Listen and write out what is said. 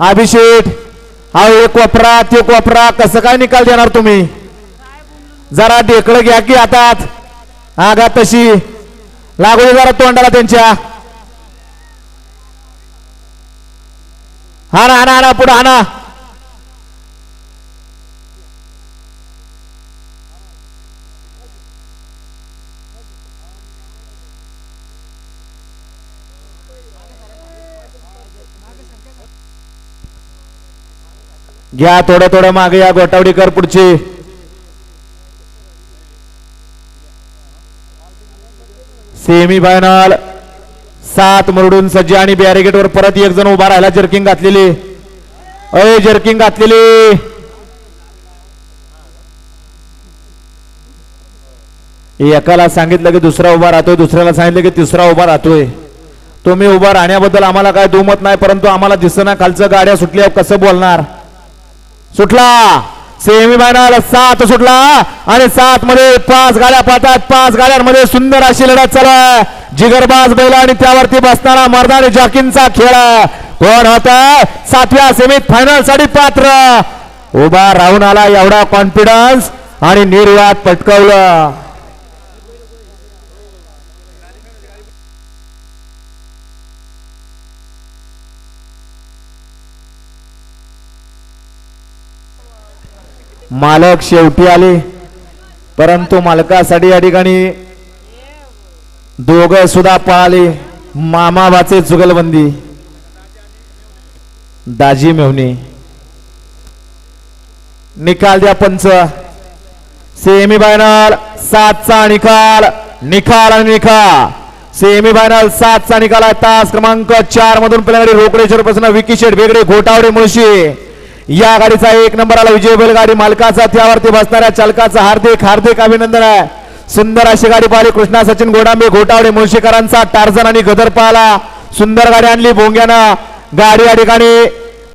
अभिषेक हा एक वापरा ते वापरा. कसं काय निकाल देणार तुम्ही? जरा ढेकळं घ्या की हातात. आगा तशी. लागू जरा तोंडाला त्यांच्या. हा ना हा ना पुढे हाना. घ्या थोडं थोडं मागे या गोटावडीकर पुढची. सेमी फायनल सात मुरडून सज्ज आणि बॅरिगेट वर परत एक जण उभा राहिला जर्किंग घातलेली. अय जर्किंग घातलेली. एकाला सांगितलं की दुसरा उभा राहतोय दुसऱ्याला सांगितलं की तिसरा उभा राहतोय. तुम्ही उभा राहण्याबद्दल आम्हाला काय दुमत नाही परंतु आम्हाला दिसना खालचं गाड्या सुटल्या कसं बोलणार? सुटला. सेमी फायनल सात सुटला. आणि सात मध्ये पाच गाड्या पाहतात. पाच गाड्यांमध्ये सुंदर अशी लढत चालू आहे. जिगरबाज बैल आणि त्यावरती बसणारा मर्दानी जॉकींचा खेळ कोण होत सातव्या सेमीत फायनलसाठी पात्र. उभा राहून आला एवढा कॉन्फिडन्स आणि निर्वाद पटकवलं. मालक शेवटी आले. परंतु मालकासाठी या ठिकाणी दोघ सुद्धा पळाले. मामाबाचे जुगलबंदी. दाजी मेवणे निकाल द्या पंच. सेमी फायनल सातचा निकाल. निकाल आणि निकाल. सेमी फायनल सातचा निकाल आहे. तास क्रमांक चार मधून पहिल्याकडे रोकडेश्वर पासून विकी शेठ वेगळे घोटावडे मुळशी. या गाडीचा एक नंबर आला विजय बैलगाडी मालकाचा. त्यावरती बसणाऱ्या चालकाचा हार्दिक हार्दिक अभिनंदन आहे. सुंदर अशी गाडी पाहिली. कृष्णा सचिन गोडांबे घोटावडे मुळशीकरांचा टार्झन आणि गदर पाहला सुंदर गाडी आणली भोंग्यानं गाडी या ठिकाणी